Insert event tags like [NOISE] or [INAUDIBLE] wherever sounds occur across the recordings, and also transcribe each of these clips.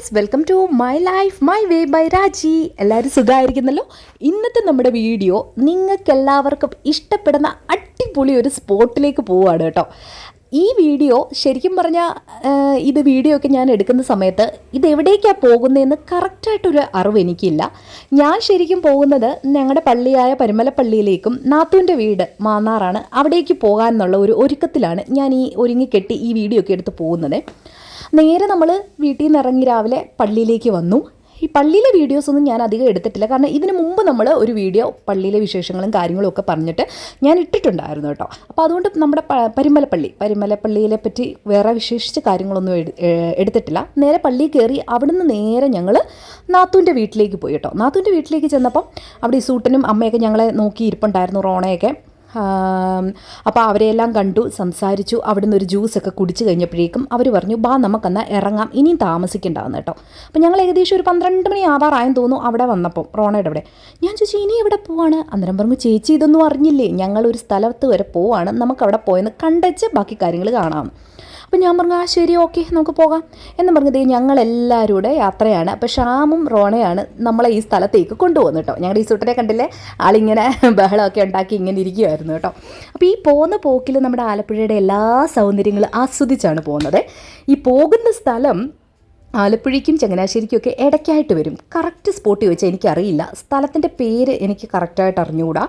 Friends welcome to my life my way by Raji എല്ലാവരും സുഖമായിരിക്കുന്നല്ലോ? ഇന്നത്തെ നമ്മുടെ വീഡിയോ നിങ്ങൾക്ക് എല്ലാവർക്കും ഇഷ്ടപ്പെടുന്ന അടിപൊളി ഒരു സ്പോട്ടിലേക്ക് പോവുകയാണ് കേട്ടോ. ഈ വീഡിയോ ശരിക്കും പറഞ്ഞാൽ ഇത് വീഡിയോ ഒക്കെ ഞാൻ എടുക്കുന്ന സമയത്ത് ഇത് എവിടേക്കാണ് പോകുന്നതെന്ന് കറക്റ്റായിട്ടൊരു അറിവ് എനിക്കില്ല. ഞാൻ ശരിക്കും പോകുന്നത് ഞങ്ങളുടെ പള്ളിയായ പരുമലപ്പള്ളിയിലേക്കും നാത്തൂന്റെ വീട് മാന്നാറാണ്. അവിടേക്ക് പോകാൻ എന്നുള്ള ഒരു ഒരുക്കത്തിലാണ് ഞാൻ ഈ ഒരുങ്ങിക്കെട്ടി ഈ വീഡിയോ ഒക്കെ എടുത്ത് പോകുന്നത്. നേരെ നമ്മൾ വീട്ടിൽ നിന്ന് ഇറങ്ങി രാവിലെ പള്ളിയിലേക്ക് വന്നു. ഈ പള്ളിയിലെ വീഡിയോസ് ഒന്നും ഞാൻ അധികം എടുത്തിട്ടില്ല. കാരണം ഇതിനു മുമ്പ് നമ്മൾ ഒരു വീഡിയോ പള്ളിയിലെ വിശേഷങ്ങളും കാര്യങ്ങളും ഒക്കെ പറഞ്ഞിട്ട് ഞാൻ ഇട്ടിട്ടുണ്ടായിരുന്നു കേട്ടോ. അപ്പോൾ അതുകൊണ്ട് നമ്മുടെ പരിമലപ്പള്ളി പരിമലപ്പള്ളിയിലെ പറ്റി വേറെ വിശേഷിച്ച് കാര്യങ്ങളൊന്നും എടു- എടുത്തിട്ടില്ല. നേരെ പള്ളിയിൽ കയറി അവിടുന്ന് നേരെ ഞങ്ങൾ നാത്തൂന്റെ വീട്ടിലേക്ക് പോയി കേട്ടോ. നാത്തൂന്റെ വീട്ടിലേക്ക് ചെന്നപ്പം അവിടെ ഈ സൂട്ടനും അമ്മയൊക്കെ ഞങ്ങളെ നോക്കി ഇരിപ്പുണ്ടായിരുന്നു റോണയൊക്കെ. അപ്പോൾ അവരെയെല്ലാം കണ്ടു സംസാരിച്ചു അവിടുന്ന് ഒരു ജ്യൂസൊക്കെ കുടിച്ചു കഴിഞ്ഞപ്പോഴേക്കും അവർ പറഞ്ഞു ബാ നമുക്കെന്നാൽ ഇറങ്ങാം ഇനിയും താമസിക്കേണ്ടാവുന്ന കേട്ടോ. അപ്പോൾ ഞങ്ങൾ ഏകദേശം ഒരു പന്ത്രണ്ട് മണി ആവാറായെന്ന് തോന്നുന്നു അവിടെ വന്നപ്പോൾ റോണയുടെ അവിടെ. ഞാൻ ചോദിച്ചു ഇനി എവിടെ പോവാണ്? അന്നേരം പറഞ്ഞു ചേച്ചി ഇതൊന്നും അറിഞ്ഞില്ലേ ഞങ്ങൾ ഒരു സ്ഥലത്ത് വരെ പോവാണ് നമുക്ക് അവിടെ പോയെന്ന് കണ്ടച്ച് ബാക്കി കാര്യങ്ങൾ കാണാം. അപ്പം ഞാൻ പറഞ്ഞു ആ ശരി ഓക്കെ നമുക്ക് പോകാം. എന്ന് പറഞ്ഞത് ഞങ്ങൾ എല്ലാവരും കൂടെ യാത്രയാണ്. അപ്പോൾ ഷാമും റോണയാണ് നമ്മളെ ഈ സ്ഥലത്തേക്ക് കൊണ്ടുപോകുന്നു കേട്ടോ. ഞങ്ങളുടെ ഈ സുട്ടനെ കണ്ടില്ലേ? ആളിങ്ങനെ [LAUGHS] ബഹളമൊക്കെ ഉണ്ടാക്കി ഇങ്ങനെ ഇരിക്കുമായിരുന്നു കേട്ടോ. അപ്പോൾ ഈ പോകുന്ന പോക്കിൽ നമ്മുടെ ആലപ്പുഴയുടെ എല്ലാ സൗന്ദര്യങ്ങളും ആസ്വദിച്ചാണ് പോകുന്നത്. ഈ പോകുന്ന സ്ഥലം ആലപ്പുഴയ്ക്കും ചങ്ങനാശ്ശേരിക്കും ഒക്കെ ഇടയ്ക്കായിട്ട് വരും. കറക്റ്റ് സ്പോട്ടിൽ വെച്ചാൽ എനിക്കറിയില്ല. സ്ഥലത്തിന്റെ പേര് എനിക്ക് കറക്റ്റായിട്ട് അറിഞ്ഞുകൂടാ.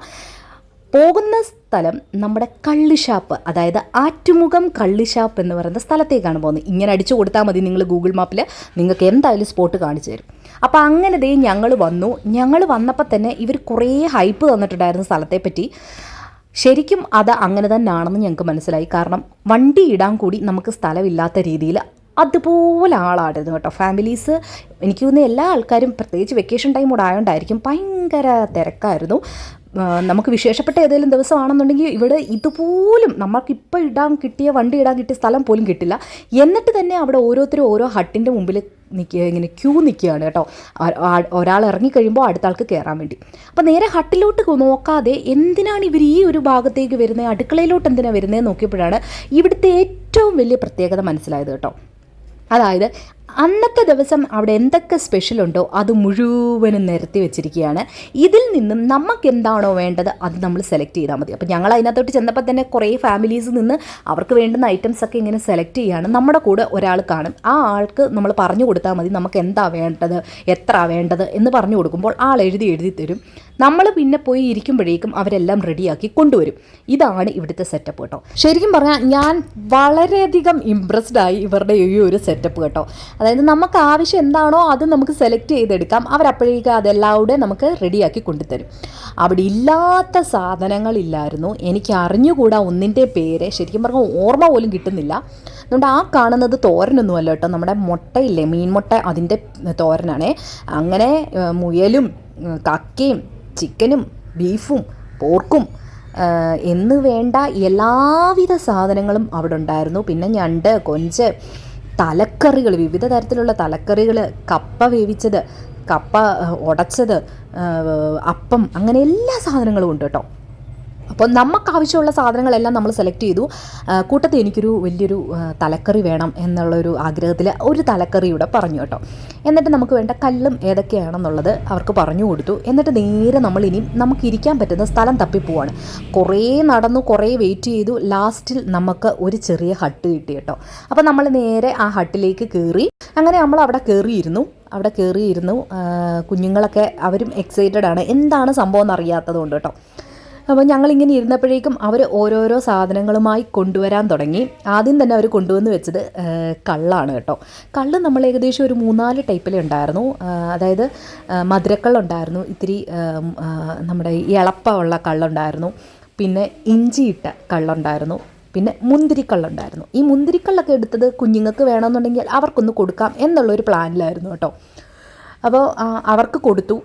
പോകുന്ന സ്ഥലം നമ്മുടെ കള്ളിഷാപ്പ് അതായത് ആറ്റുമുഖം കള്ളിഷാപ്പ് എന്ന് പറയുന്ന സ്ഥലത്തേക്കാണ് പോകുന്നത്. ഇങ്ങനെ അടിച്ചു കൊടുത്താൽ മതി നിങ്ങൾ ഗൂഗിൾ മാപ്പിൽ നിങ്ങൾക്ക് എന്തായാലും സ്പോട്ട് കാണിച്ചു തരും. അപ്പോൾ അങ്ങനെ ദേ ഞങ്ങൾ വന്നു. ഞങ്ങൾ വന്നപ്പോൾ തന്നെ ഇവർ കുറേ ഹൈപ്പ് തന്നിട്ടുണ്ടായിരുന്നു സ്ഥലത്തെപ്പറ്റി. ശരിക്കും അത് അങ്ങനെ തന്നെയാണെന്ന് ഞങ്ങൾക്ക് മനസ്സിലായി. കാരണം വണ്ടി ഇടാൻ കൂടി നമുക്ക് സ്ഥലമില്ലാത്ത രീതിയിൽ അതുപോലെ ആളായിരുന്നു കേട്ടോ. ഫാമിലീസ് എനിക്ക് തോന്നുന്നു എല്ലാ ആൾക്കാരും പ്രത്യേകിച്ച് വെക്കേഷൻ ടൈം കൂടെ ആയതുകൊണ്ടായിരിക്കും ഭയങ്കര തിരക്കായിരുന്നു. നമുക്ക് വിശേഷപ്പെട്ട ഏതെങ്കിലും ദിവസമാണെന്നുണ്ടെങ്കിൽ ഇവിടെ ഇതുപോലും നമുക്കിപ്പോൾ ഇടാൻ കിട്ടിയ വണ്ടി ഇടാൻ കിട്ടിയ സ്ഥലം പോലും കിട്ടില്ല. എന്നിട്ട് തന്നെ അവിടെ ഓരോരുത്തരും ഓരോ ഹട്ടിന്റെ മുമ്പിൽ നിൽക്കുക ഇങ്ങനെ ക്യൂ നിൽക്കുകയാണ് കേട്ടോ. ഒരാൾ ഇറങ്ങിക്കഴിയുമ്പോൾ അടുത്ത ആൾക്ക് കയറാൻ വേണ്ടി. അപ്പോൾ നേരെ ഹട്ടിലോട്ട് നോക്കാതെ എന്തിനാണ് ഇവർ ഈ ഒരു ഭാഗത്തേക്ക് വരുന്നത്? അടുക്കളയിലോട്ട് എന്തിനാണ് വരുന്നത് നോക്കിയപ്പോഴാണ് ഇവിടുത്തെ ഏറ്റവും വലിയ പ്രത്യേകത മനസ്സിലായത് കേട്ടോ. അതായത് അന്നത്തെ ദിവസം അവിടെ എന്തൊക്കെ സ്പെഷ്യൽ ഉണ്ടോ അത് മുഴുവനും നിരത്തി വെച്ചിരിക്കുകയാണ്. ഇതിൽ നിന്നും നമുക്ക് എന്താണോ വേണ്ടത് അത് നമ്മൾ സെലക്ട് ചെയ്താൽ മതി. അപ്പോൾ ഞങ്ങൾ അതിനകത്തോട്ട് ചെന്നപ്പോൾ തന്നെ കുറേ ഫാമിലീസ് നിന്ന് അവർക്ക് വേണ്ടുന്ന ഐറ്റംസ് ഒക്കെ ഇങ്ങനെ സെലക്ട് ചെയ്യുകയാണ് നമ്മുടെ കൂടെ ഒരാൾ കാണും. ആ ആൾക്ക് നമ്മൾ പറഞ്ഞു കൊടുത്താൽ മതി നമുക്ക് എന്താ വേണ്ടത് എത്ര വേണ്ടത് എന്ന് പറഞ്ഞു കൊടുക്കുമ്പോൾ ആൾ എഴുതി എഴുതി തരും. നമ്മൾ പിന്നെ പോയി ഇരിക്കുമ്പോഴേക്കും അവരെല്ലാം റെഡിയാക്കി കൊണ്ടുവരും. ഇതാണ് ഇവിടുത്തെ സെറ്റപ്പ് കേട്ടോ. ശരിക്കും പറഞ്ഞാൽ ഞാൻ വളരെയധികം ഇമ്പ്രസ്ഡ് ആയി ഇവരുടെ ഈ ഒരു സെറ്റപ്പ് കേട്ടോ. അതായത് നമുക്ക് ആവശ്യം എന്താണോ അത് നമുക്ക് സെലക്ട് ചെയ്തെടുക്കാം. അവരപ്പോഴേക്കും അതെല്ലാം കൂടെ നമുക്ക് റെഡിയാക്കി കൊണ്ടുതരും. അവിടെ ഇല്ലാത്ത സാധനങ്ങളില്ലായിരുന്നു. എനിക്ക് അറിഞ്ഞുകൂടാ ഒന്നിന്റെ പേര്. ശരിക്കും പറഞ്ഞാൽ ഓർമ്മ പോലും കിട്ടുന്നില്ല. അതുകൊണ്ട് ആ കാണുന്നത് തോരനൊന്നുമല്ല കേട്ടോ. നമ്മുടെ മുട്ടയില്ലേ മീൻ മുട്ട അതിന്റെ തോരനാണേ. അങ്ങനെ മുയലും കക്കയും ചിക്കനും ബീഫും പോർക്കും എന്ന് വേണ്ട എല്ലാവിധ സാധനങ്ങളും അവിടെ ഉണ്ടായിരുന്നു. പിന്നെ ഞണ്ട് കൊഞ്ച് തലക്കറികൾ വിവിധ തരത്തിലുള്ള തലക്കറികൾ കപ്പ വേവിച്ചത് കപ്പ ഉടച്ചത് അപ്പം അങ്ങനെ എല്ലാ സാധനങ്ങളും ഉണ്ട് കേട്ടോ. അപ്പോൾ നമുക്ക് ആവശ്യമുള്ള സാധനങ്ങളെല്ലാം നമ്മൾ സെലക്ട് ചെയ്തു. കൂട്ടത്തിൽ എനിക്കൊരു വലിയൊരു തലക്കറി വേണം എന്നുള്ളൊരു ആഗ്രഹത്തിൽ ഒരു തലക്കറി ഇവിടെ പറഞ്ഞു കേട്ടോ. എന്നിട്ട് നമുക്ക് വേണ്ട കല്ലും ഏതൊക്കെയാണെന്നുള്ളത് അവർക്ക് പറഞ്ഞു കൊടുത്തു. എന്നിട്ട് നേരെ നമ്മൾ ഇനി നമുക്ക് ഇരിക്കാൻ പറ്റുന്ന സ്ഥലം തപ്പിപ്പോവാണ് കുറേ നടന്നു കുറേ വെയിറ്റ് ചെയ്തു. ലാസ്റ്റിൽ നമുക്ക് ഒരു ചെറിയ ഹട്ട് കിട്ടി കേട്ടോ. അപ്പോൾ നമ്മൾ നേരെ ആ ഹട്ടിലേക്ക് കയറി അങ്ങനെ നമ്മൾ അവിടെ കയറിയിരുന്നു അവിടെ കയറിയിരുന്നു കുഞ്ഞുങ്ങളൊക്കെ അവരും എക്സൈറ്റഡ് ആണ്. എന്താണ് സംഭവം എന്നറിയാത്തത് കൊണ്ട് കേട്ടോ. അപ്പോൾ ഞങ്ങളിങ്ങനെ ഇരുന്നപ്പോഴേക്കും അവർ ഓരോരോ സാധനങ്ങളുമായി കൊണ്ടുവരാൻ തുടങ്ങി. ആദ്യം തന്നെ അവർ കൊണ്ടുവന്ന് വെച്ചത് കള്ളാണ് കേട്ടോ. കള്ള് നമ്മൾ ഏകദേശം ഒരു മൂന്നാൽ ടൈപ്പിലേ ഉണ്ടായിരുന്നു. അതായത് മധുരക്കള്ളുണ്ടായിരുന്നു ഇത്തിരി നമ്മുടെ ഇളപ്പമുള്ള കള്ളുണ്ടായിരുന്നു പിന്നെ ഇഞ്ചിയിട്ട കള്ളുണ്ടായിരുന്നു പിന്നെ മുന്തിരിക്കള്ളുണ്ടായിരുന്നു. ഈ മുന്തിരിക്കള്ളൊക്കെ എടുത്തത് കുഞ്ഞുങ്ങൾക്ക് വേണമെന്നുണ്ടെങ്കിൽ അവർക്കൊന്ന് കൊടുക്കാം എന്നുള്ളൊരു പ്ലാനിലായിരുന്നു കേട്ടോ. അപ്പോൾ അവർക്ക് കൊടുത്തു.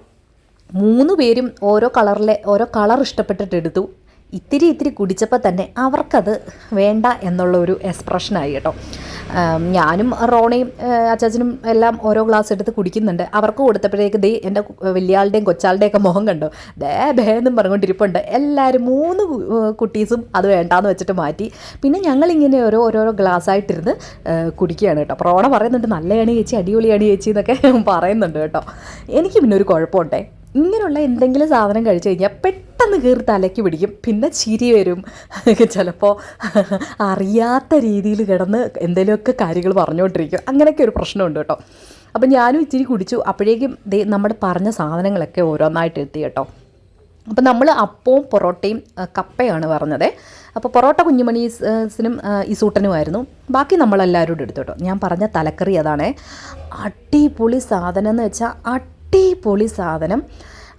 മൂന്ന് പേരും ഓരോ കളറിലെ ഓരോ കളർ ഇഷ്ടപ്പെട്ടിട്ട് എടുത്തു ഇത്തിരി ഇത്തിരി കുടിച്ചപ്പോൾ തന്നെ അവർക്കത് വേണ്ട എന്നുള്ള ഒരു എക്സ്പ്രഷനായി കേട്ടോ. ഞാനും റോണയും അച്ചാച്ചനും എല്ലാം ഓരോ ഗ്ലാസ് എടുത്ത് കുടിക്കുന്നുണ്ട്. അവർക്ക് കൊടുത്തപ്പോഴേക്ക് ദേ എന്റെ വലിയാളുടെയും കൊച്ചാളുടെയൊക്കെ മുഖം കണ്ടോ. ദേ ഭേദം പറഞ്ഞുകൊണ്ടിരിപ്പുണ്ട്. എല്ലാവരും മൂന്ന് കുട്ടീസും അത് വേണ്ടാന്ന് വെച്ചിട്ട് മാറ്റി. പിന്നെ ഞങ്ങളിങ്ങനെ ഓരോ ഓരോരോ ഗ്ലാസ്സായിട്ടിരുന്ന് കുടിക്കുകയാണ് കേട്ടോ. അപ്പോൾ റോണ പറയുന്നുണ്ട് നല്ലയാണ് ചേച്ചി അടിപൊളിയാണ് ചേച്ചി എന്നൊക്കെ പറയുന്നുണ്ട് കേട്ടോ. എനിക്ക് പിന്നെ ഒരു കുഴപ്പമുണ്ടേ. ഇങ്ങനെയുള്ള എന്തെങ്കിലും സാധനം കഴിച്ചു കഴിഞ്ഞാൽ പെട്ടെന്ന് കയറി തലയ്ക്ക് പിടിക്കും. പിന്നെ ചിരി വരും. [LAUGHS] ചിലപ്പോൾ അറിയാത്ത രീതിയിൽ കിടന്ന് എന്തെങ്കിലുമൊക്കെ കാര്യങ്ങൾ പറഞ്ഞുകൊണ്ടിരിക്കും. അങ്ങനെയൊക്കെ ഒരു പ്രശ്നമുണ്ട് കേട്ടോ. അപ്പം ഞാനും ഇച്ചിരി കുടിച്ചു. അപ്പോഴേക്കും ദേ നമ്മുടെ പറഞ്ഞ സാധനങ്ങളൊക്കെ ഓരോന്നായിട്ട് എത്തി കേട്ടോ. അപ്പം നമ്മൾ അപ്പവും പൊറോട്ടയും കപ്പയാണ് പറഞ്ഞത്. അപ്പോൾ പൊറോട്ട കുഞ്ഞുമണീസിനും ഇസൂട്ടനുമായിരുന്നു ബാക്കി നമ്മളെല്ലാവരും എടുത്തു കേട്ടോ. ഞാൻ പറഞ്ഞ തലക്കറി അതാണേ. അടിപൊളി സാധനം എന്ന് വെച്ചാൽ അടിപൊളി സാധനം.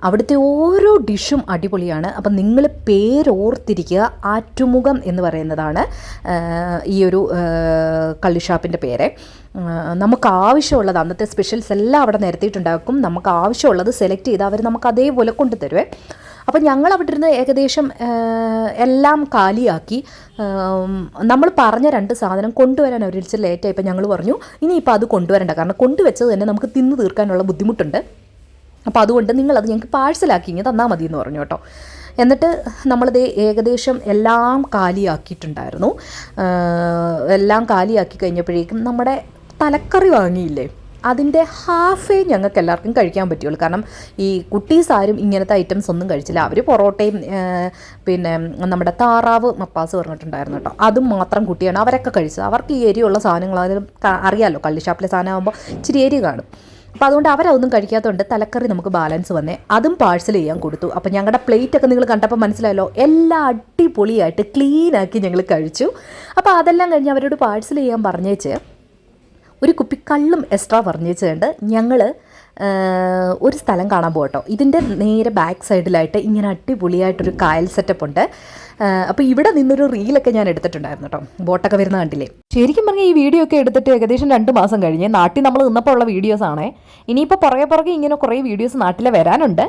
അവിടുത്തെ ഓരോ ഡിഷും അടിപൊളിയാണ്. അപ്പം നിങ്ങൾ പേരോർത്തിരിക്കുക ആറ്റുമുഖം എന്ന് പറയുന്നതാണ് ഈ ഒരു കള്ളിഷാപ്പിന്റെ പേര്. നമുക്ക് ആവശ്യമുള്ളത് അന്നത്തെ സ്പെഷ്യൽസ് എല്ലാം അവിടെ നിരത്തിയിട്ടുണ്ടാക്കും. നമുക്ക് ആവശ്യമുള്ളത് സെലക്ട് ചെയ്ത് അവർ നമുക്ക് അതേപോലെ കൊണ്ടുതരുവേ. അപ്പോൾ ഞങ്ങൾ അവിടെ ഇരുന്ന് ഏകദേശം എല്ലാം കാലിയാക്കി. നമ്മൾ പറഞ്ഞ രണ്ട് സാധനം കൊണ്ടുവരാൻ അവർ ഇച്ചിരി ലേറ്റായിപ്പോൾ ഞങ്ങൾ പറഞ്ഞു ഇനിയിപ്പോൾ അത് കൊണ്ടുവരേണ്ട. കാരണം കൊണ്ടുവച്ചത് തന്നെ നമുക്ക് തിന്ന് തീർക്കാനുള്ള ബുദ്ധിമുട്ടുണ്ട്. അപ്പോൾ അതുകൊണ്ട് നിങ്ങളത് ഞങ്ങൾക്ക് പാഴ്സലാക്കി ഇങ്ങനെ തന്നാൽ മതി എന്ന് പറഞ്ഞു കേട്ടോ. എന്നിട്ട് നമ്മളിത് ഏകദേശം എല്ലാം കാലിയാക്കിയിട്ടുണ്ടായിരുന്നു. എല്ലാം കാലിയാക്കി കഴിഞ്ഞപ്പോഴേക്കും നമ്മുടെ തലക്കറി വാങ്ങിയില്ലേ? അതിന്റെ ഹാഫേ ഞങ്ങൾക്ക് എല്ലാവർക്കും കഴിക്കാൻ പറ്റുള്ളൂ. കാരണം ഈ കുട്ടീസ് ആരും ഇങ്ങനത്തെ ഐറ്റംസ് ഒന്നും കഴിച്ചില്ല. അവർ പൊറോട്ടയും പിന്നെ നമ്മുടെ താറാവ് മപ്പാസ് പറഞ്ഞിട്ടുണ്ടായിരുന്നു കേട്ടോ. അതും മാത്രം കുട്ടിയാണ് അവരൊക്കെ കഴിച്ചത്. അവർക്ക് ഈ എരിയുള്ള സാധനങ്ങൾ അതിലും അറിയാമല്ലോ കള്ളിഷാപ്പിലെ സാധനം ആകുമ്പോൾ ഇച്ചിരി എരി കാണും. അപ്പോൾ അതുകൊണ്ട് അവരതൊന്നും കഴിക്കാത്തതുകൊണ്ട് തലക്കറി നമുക്ക് ബാലൻസ് വന്നേ. അതും പാഴ്സൽ ചെയ്യാൻ കൊടുത്തു. അപ്പോൾ ഞങ്ങളുടെ പ്ലേറ്റ് ഒക്കെ നിങ്ങൾ കണ്ടപ്പോൾ മനസ്സിലായല്ലോ എല്ലാം അടിപൊളിയായിട്ട് ക്ലീനാക്കി ഞങ്ങൾ കഴിച്ചു. അപ്പോൾ അതെല്ലാം കഴിഞ്ഞ് അവരോട് പാഴ്സൽ ചെയ്യാൻ പറഞ്ഞേച്ച് ഒരു കുപ്പി കള്ളും എക്സ്ട്രാ പറഞ്ഞുവെച്ചുകൊണ്ട് ഞങ്ങൾ ഒരു സ്ഥലം കാണാൻ പോകട്ടോ. ഇതിന്റെ നേരെ ബാക്ക് സൈഡിലായിട്ട് ഇങ്ങനെ അടിപൊളിയായിട്ടൊരു കായൽ സെറ്റപ്പ് ഉണ്ട്. അപ്പോൾ ഇവിടെ നിന്നൊരു റീലൊക്കെ ഞാൻ എടുത്തിട്ടുണ്ടായിരുന്നു കേട്ടോ ബോട്ടൊക്കെ വരുന്ന കണ്ടില്ലേ? ശരിക്കും പറഞ്ഞാൽ ഈ വീഡിയോ ഒക്കെ എടുത്തിട്ട് ഏകദേശം രണ്ട് മാസം കഴിഞ്ഞ് നാട്ടിൽ നമ്മൾ നിന്നപ്പോൾ ഉള്ള വീഡിയോസ് ആണേ. ഇനിയിപ്പോൾ പുറകെ പുറകെ ഇങ്ങനെ കുറേ വീഡിയോസ് നാട്ടിൽ വരാനുണ്ട്.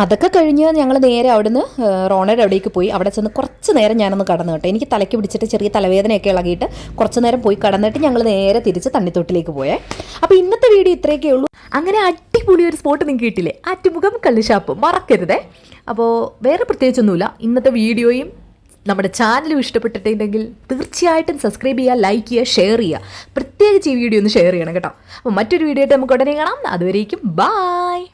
അതൊക്കെ കഴിഞ്ഞ് ഞങ്ങൾ നേരെ അവിടുന്ന് റോണയുടെ അവിടേക്ക് പോയി. അവിടെ ചെന്ന് കുറച്ച് നേരം ഞാനൊന്ന് കടന്നു കേട്ടോ. എനിക്ക് തലയ്ക്ക് പിടിച്ചിട്ട് ചെറിയ തലവേദനയൊക്കെ ഇളകിയിട്ട് കുറച്ച് നേരം പോയി കടന്നിട്ട് ഞങ്ങൾ നേരെ തിരിച്ച് തണ്ണിത്തൊട്ടിലേക്ക് പോയേ. അപ്പോൾ ഇന്നത്തെ വീഡിയോ ഇത്രയൊക്കെ ഉള്ളൂ. അങ്ങനെ അടിപൊളി ഒരു സ്പോട്ട് നിങ്ങൾക്ക് കിട്ടില്ലേ ആറ്റുമുഖം കള്ളുഷാപ്പ്. മറക്കരുതേ. അപ്പോൾ വേറെ പ്രത്യേകിച്ചൊന്നുമില്ല. ഇന്നത്തെ വീഡിയോയും നമ്മുടെ ചാനലും ഇഷ്ടപ്പെട്ടിട്ടുണ്ടെങ്കിൽ തീർച്ചയായിട്ടും സബ്സ്ക്രൈബ് ചെയ്യുക ലൈക്ക് ചെയ്യുക ഷെയർ ചെയ്യുക. പ്രത്യേകിച്ച് ഈ വീഡിയോ ഒന്ന് ഷെയർ ചെയ്യണം കേട്ടോ. അപ്പോൾ മറ്റൊരു വീഡിയോ ആയിട്ട് നമുക്ക് ഉടനെ കാണാം. അതുവരേക്കും ബായ്